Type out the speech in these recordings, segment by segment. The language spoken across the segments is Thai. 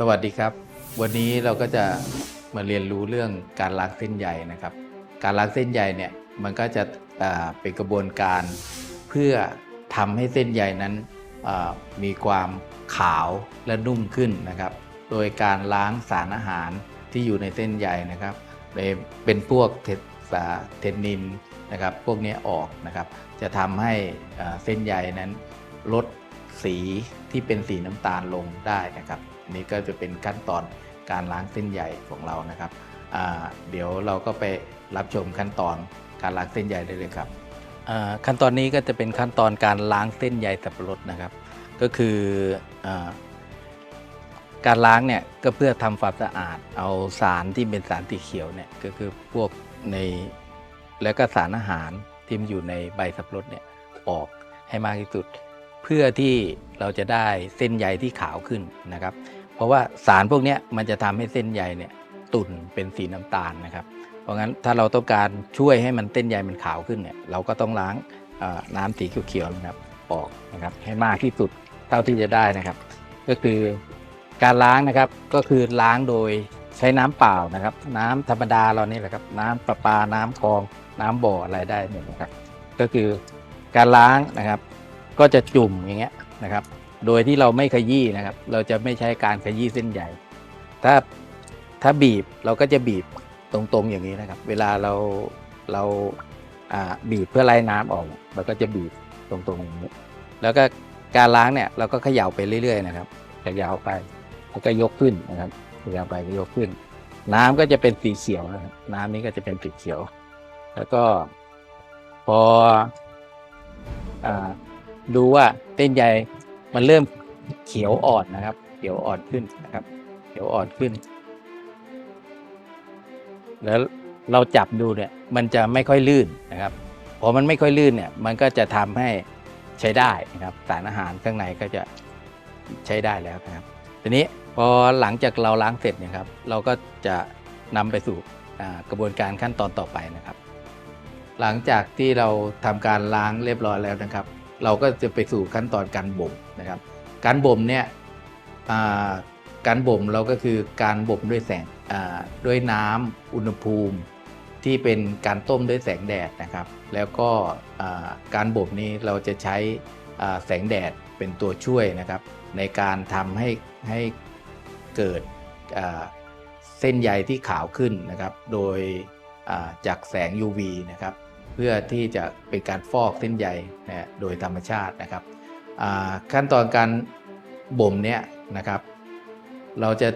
สวัสดีครับ วันนี้เราก็จะมาเรียนรู้เรื่องการล้างเส้นใยนะครับ การล้างเส้นใยเนี่ยมันก็จะเป็นกระบวนการเพื่อทำให้เส้นใยนั้นมีความขาวและนุ่มขึ้นนะครับ โดยการล้างสารอาหารที่อยู่ในเส้นใยนะครับเลยเป็นพวกเทนนินนะครับ พวกนี้ออกนะครับ จะทำให้เส้นใยนั้นลดสีที่เป็นสีน้ำตาลลงได้นะครับ นี้ก็จะเป็นขั้นตอนการล้างเส้นใยของเรานะครับเดี๋ยวเราก็ไปรับชมขั้นตอนการล้างเส้นใยได้เลยครับขั้นตอนนี้ก็จะเป็นขั้นตอนการล้างเส้นใยสับปะรดนะครับ ก็คืออการล้างเนี่ยก็เพื่อทำความสะอาด เอาสารที่เป็นสารสีเขียวเนี่ยก็คือพวกในแล้วก็สารอาหารที่มันอยู่ในใบสับปะรดเนี่ยออกให้มากที่สุด เพื่อที่เราจะได้เส้นใยที่ขาวขึ้นนะครับ เพราะว่าสารพวกนี้มันจะทำให้เส้นใยเนี่ยตุ่นเป็นสีน้ำตาลนะครับ เพราะงั้นถ้าเราต้องการช่วยให้มันเส้นใยมันขาวขึ้นเนี่ยเราก็ต้องล้างน้ำสีเขียวๆนะครับออกนะครับให้มากที่สุดเท่าที่จะได้นะครับ ก็คือการล้างนะครับก็คือล้างโดยใช้น้ำเปล่านะครับ น้ำธรรมดาเรานี่แหละครับ น้ำประปาน้ำคลองน้ำบ่ออะไรได้หมดนะครับ ก็คือการล้างนะครับ ก็จะจุ่มอย่างเงี้ยนะครับ โดยที่เราไม่ขยี้นะครับ เราจะไม่ใช้การขยี้เส้นใหญ่ ถ้าถ้าบีบเราก็จะบีบตรงๆอย่างนี้นะครับ เวลาเราเราบีบเพื่อไล่น้ำออกเราก็จะบีบตรงๆอย่างนี้แล้วก็การล้างเนี่ยเราก็เขย่าไปเรื่อยๆนะครับเขย่าไปแล้วก็ยกขึ้นนะครับเขย่าไปก็ยกขึ้น น้ำก็จะเป็นสีเขียวนะครับน้ำนี้ก็จะเป็นสีเขียว แล้วก็พออดูว่าเส้นใย มันเริ่มเขียวอ่อนนะครับ เขียวอ่อนขึ้นนะครับ เขียวอ่อนขึ้น แล้วเราจับดูเนี่ยมันจะไม่ค่อยลื่นนะครับพอมันไม่ค่อยลื่นเนี่ยมันก็จะทำให้ใช้ได้นะครับสารอาหารข้างในก็จะใช้ได้แล้วนะครับ ทีนี้พอหลังจากเราล้างเสร็จเนี่ยครับ เราก็จะนำไปสู่กระบวนการขั้นตอนต่อไปนะครับ หลังจากที่เราทำการล้างเรียบร้อยแล้วนะครับ เราก็จะไปสู่ขั้นตอนการบ่มนะครับ การบ่มเนี่ยการบ่มเราก็คือการบ่มด้วยแสงด้วยน้ำอุณหภูมิ ที่เป็นการต้มด้วยแสงแดดนะครับ แล้วก็การบ่มนี้เราจะใช้แสงแดดเป็นตัวช่วยนะครับ ในการทำให้ให้เกิดเส้นใยที่ขาวขึ้นนะครับ โดยจากแสง UV นะครับ พื่อที่จะเป็นการฟอกเส้นใยนะโดยธรรมชาตินะครับขั้นตอนการบ่มเนี่ยนะครับ เราจะ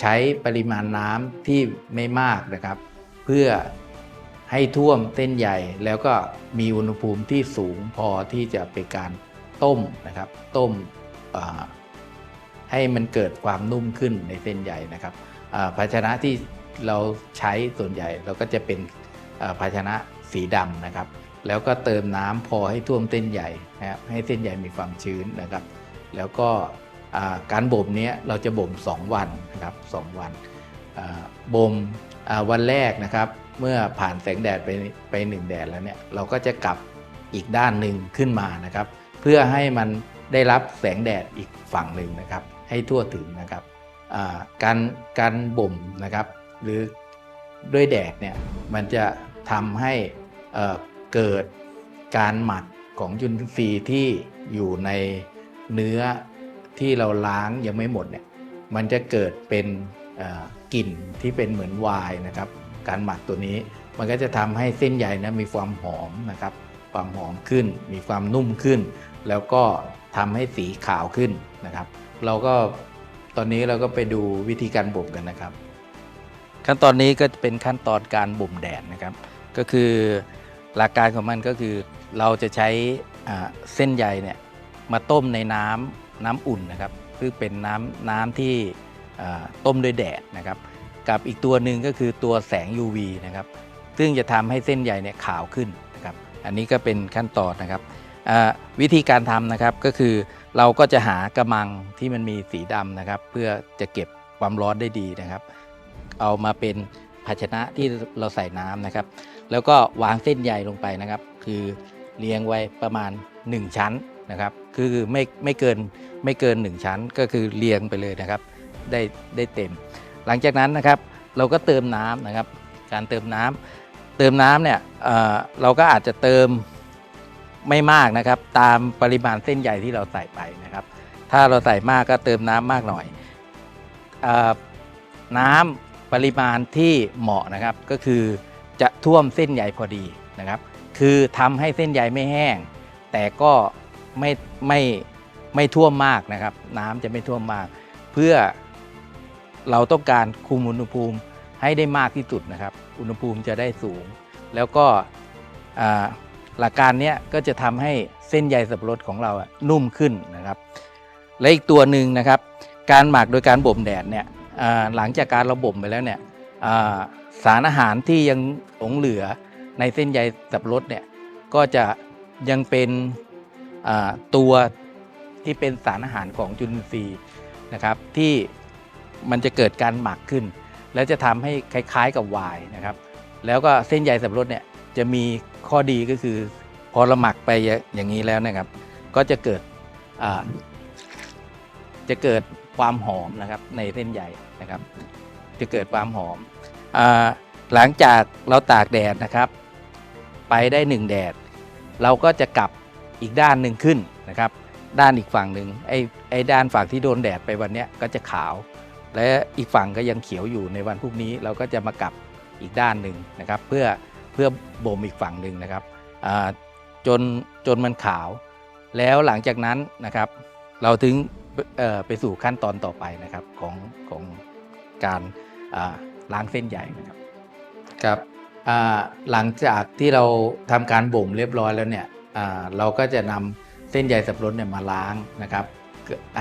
ใช้ปริมาณน้ำที่ไม่มากนะครับ เพื่อให้ท่วมเส้นใยแล้วก็มีอุณหภูมิที่สูงพอที่จะเป็นการต้มนะครับ ต้มให้มันเกิดความนุ่มขึ้นในเส้นใยนะครับภาชนะที่เราใช้ส่วนใหญ่เราก็จะเป็นภาชนะ สีดำนะครับ แล้วก็เติมน้ำพอให้ท่วมเส้นใยนะครับให้เส้นใยมีความชื้นนะครับ แล้วก็การบ่มนี้เราจะบ่ม 2 วันนะครับ2วันบ่มวันแรกนะครับ เมื่อผ่านแสงแดดไปไปหนึ่งแดดแล้วเนี่ยเราก็จะกลับอีกด้านหนึ่งขึ้นมานะครับ เพื่อให้มันได้รับแสงแดดอีกฝั่งหนึ่งนะครับ ให้ทั่วถึงนะครับการการบ่มนะครับ หรือด้วยแดดเนี่ยมันจะ ทำให้เกิดการหมักของจุลินทรีย์ที่อยู่ในเนื้อที่เราล้างยังไม่หมดเนี่ยมันจะเกิดเป็นกลิ่นที่เป็นเหมือนวน์นะครับ การหมักตัวนี้มันก็จะทำให้เส้นใยนะมีความหอมนะครับ ความหอมขึ้น มีความนุ่มขึ้น แล้วก็ทำให้สีขาวขึ้นนะครับ เราก็ตอนนี้เราก็ไปดูวิธีการบ่มกันนะครับ ขั้นตอนนี้ก็เป็นขั้นตอนการบ่มแดดนะครับ ก็คือหลักการของมันก็คือเราจะใช้เส้นใยเนี่ยมาต้มในน้ำน้ำอุ่นนะครับคือเป็นน้ำน้ำที่ต้มด้วยแดดนะครับกับอีกตัวหนึ่งก็คือตัวแสง UV นะครับซึ่งจะทำให้เส้นใยเนี่ยขาวขึ้นนะครับอันนี้ก็เป็นขั้นตอนนะครับวิธีการทำนะครับก็คือเราก็จะหากระมังที่มันมีสีดำนะครับ เพื่อจะเก็บความร้อนได้ดีนะครับ เอามาเป็น ภาชนะที่เราใส่น้ำนะครับ แล้วก็วางเส้นใยลงไปนะครับ คือเรียงไว้ประมาณ 1 ชั้นนะครับ คือไม่ไม่เกินไม่เกิน 1 ชั้นก็คือเรียงไปเลยนะครับ ได้ได้เต็ม หลังจากนั้นนะครับเราก็เติมน้ำนะครับ การเติมน้ำเติมน้ำเนี่ยเอ่อเราก็อาจจะเติมไม่มากนะครับ ตามปริมาณเส้นใยที่เราใส่ไปนะครับ ถ้าเราใส่มากก็เติมน้ำมากหน่อยออน้ำป ริมาณที่เหมาะนะครับก็คือจะท่วมเส้นใยพอดีนะครับ คือทำให้เส้นใยไม่แห้ง แต่ก็ไม่ไม่ไม่ท่วมมากนะครับ น้ำจะไม่ท่วมมาก เพื่อเราต้องการคุมอุณหภูมิให้ได้มากที่สุดนะครับ อุณหภูมิจะได้สูง แล้วก็อ่าหลักการเนี้ยก็จะทำให้เส้นใยสับปะรดของเราอะนุ่มขึ้นนะครับ และอีกตัวหนึ่งนะครับ การหมักโดยการบ่มแดดเนี่ย หลังจากการราบ่มไปแล้วเนี่ยสารอาหารที่ยังหลงเหลือในเส้นใยสับรดเนี่ยก็จะยังเป็นตัวที่เป็นสารอาหารของจุลินทรีย์นะครับที่มันจะเกิดการหมักขึ้น แล้วจะทำให้คล้ายๆกับไวน์นะครับแล้วก็เส้นใยสับปะรดเนี่ยจะมีข้อดีก็คือ พอเราหมักไปอย่างนี้แล้วนะครับ ก็จะเกิดจะเกิด ความหอมนะครับในเส้นใยนะครับ จะเกิดความหอมอหลังจากเราตากแดดนะครับ ไปได้หนึ่งแดด เราก็จะกลับอีกด้านหนึ่งขึ้นนะครับ ด้านอีกฝั่งหนึ่งไอ้ไอ้ด้านฝั่งที่โดนแดดไปวันเนี้ยก็จะขาว และอีกฝั่งก็ยังเขียวอยู่ในวันพรุ่งนี้เราก็จะมากลับอีกด้านหนึ่งนะครับ เพื่อเพื่อบ่มอีกฝั่งหนึ่งนะครับจนจนมันขาว แล้วหลังจากนั้นนะครับ เราถึง ไปสู่ขั้นตอนต่อไปนะครับของของการอ่าล้างเส้นใยนะครับครับอ่าหลังจากที่เราทำการบ่มเรียบร้อยแล้วเนี่ยอ่าเราก็จะนำเส้นใยสับปะรดเนี่ยมาล้างนะครับ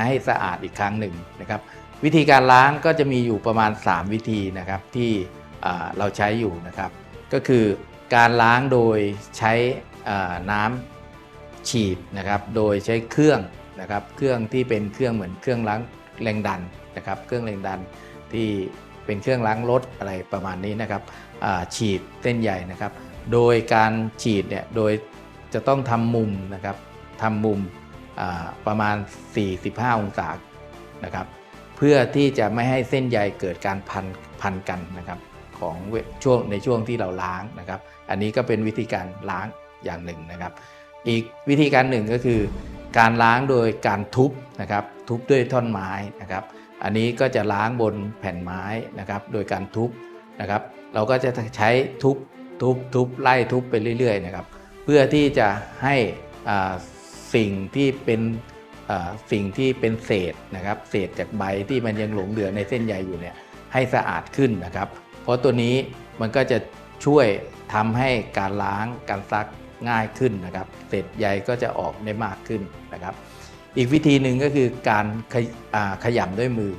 ให้สะอาดอีกครั้งหนึ่งนะครับ วิธีการล้างก็จะมีอยู่ประมาณ 3 วิธีนะครับที่อ่าเราใช้อยู่นะครับ ก็คือการล้างโดยใช้อ่าน้ำฉีดนะครับ โดยใช้เครื่อง นะครับเครื่องที่เป็นเครื่องเหมือนเครื่องล้างแรงดันนะครับเครื่องแรงดันที่เป็นเครื่องล้างรถอะไรประมาณนี้นะครับฉีดเส้นใหญ่นะครับ โดยการฉีดเนี่ยโดยจะต้องทำมุมนะครับทำมุมประมาณ 45 องศานะครับเพื่อที่จะไม่ให้เส้นใยเกิดการพันพันกันนะครับของช่วงในช่วงที่เราล้างนะครับ อันนี้ก็เป็นวิธีการล้างอย่างหนึ่งนะครับ อีกวิธีการหนึ่งก็คือ การล้างโดยการทุบนะครับทุบด้วยท่อนไม้นะครับ อันนี้ก็จะล้างบนแผ่นไม้นะครับ โดยการทุบนะครับ เราก็จะใช้ทุบทุบทุบไล่ทุบไปเรื่อยๆนะครับ เพื่อที่จะให้อ่าสิ่งที่เป็นอ่าสิ่งที่เป็นเศษนะครับ เศษจากใบที่มันยังหลงเหลือในเส้นใยอยู่เนี่ยให้สะอาดขึ้นนะครับ เพราะตัวนี้มันก็จะช่วยทำให้การล้างการซัก ง่ายขึ้นนะครับเศษใยก็จะออกได้มากขึ้นนะครับ อีกวิธีหนึ่งก็คือการขยอ่าขยำด้วยมือ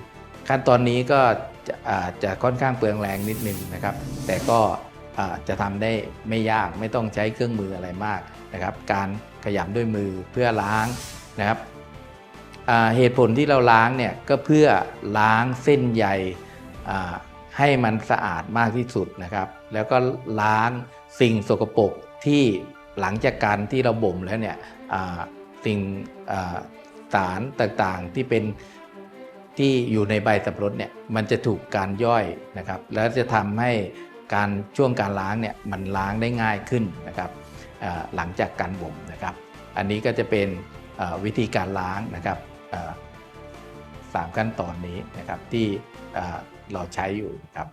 ขั้นตอนนี้ก็จะจะค่อนข้างเปลืองแรงนิดนึงนะครับ แต่ก็จะทำได้ไม่ยากไม่ต้องใช้เครื่องมืออะไรมากนะครับ การขยำด้วยมือเพื่อล้างนะครับเหตุผลที่เราล้างเนี่ยก็เพื่อล้างเส้นใยให้มันสะอาดมากที่สุดนะครับ แล้วก็ล้างสิ่งสกปรกที่ หลังจากการที่เราบ่มแล้วเนี่ยสิ่งสารต่างๆที่เป็นที่อยู่ในใบสับปะรดเนี่ยมันจะถูกการย่อยนะครับ แล้วจะทำให้การช่วงการล้างเนี่ยมันล้างได้ง่ายขึ้นนะครับหลังจากการบ่มนะครับ อันนี้ก็จะเป็นวิธีการล้างนะครับสามขั้นตอนนี้นะครับที่เราใช้อยู่ครับ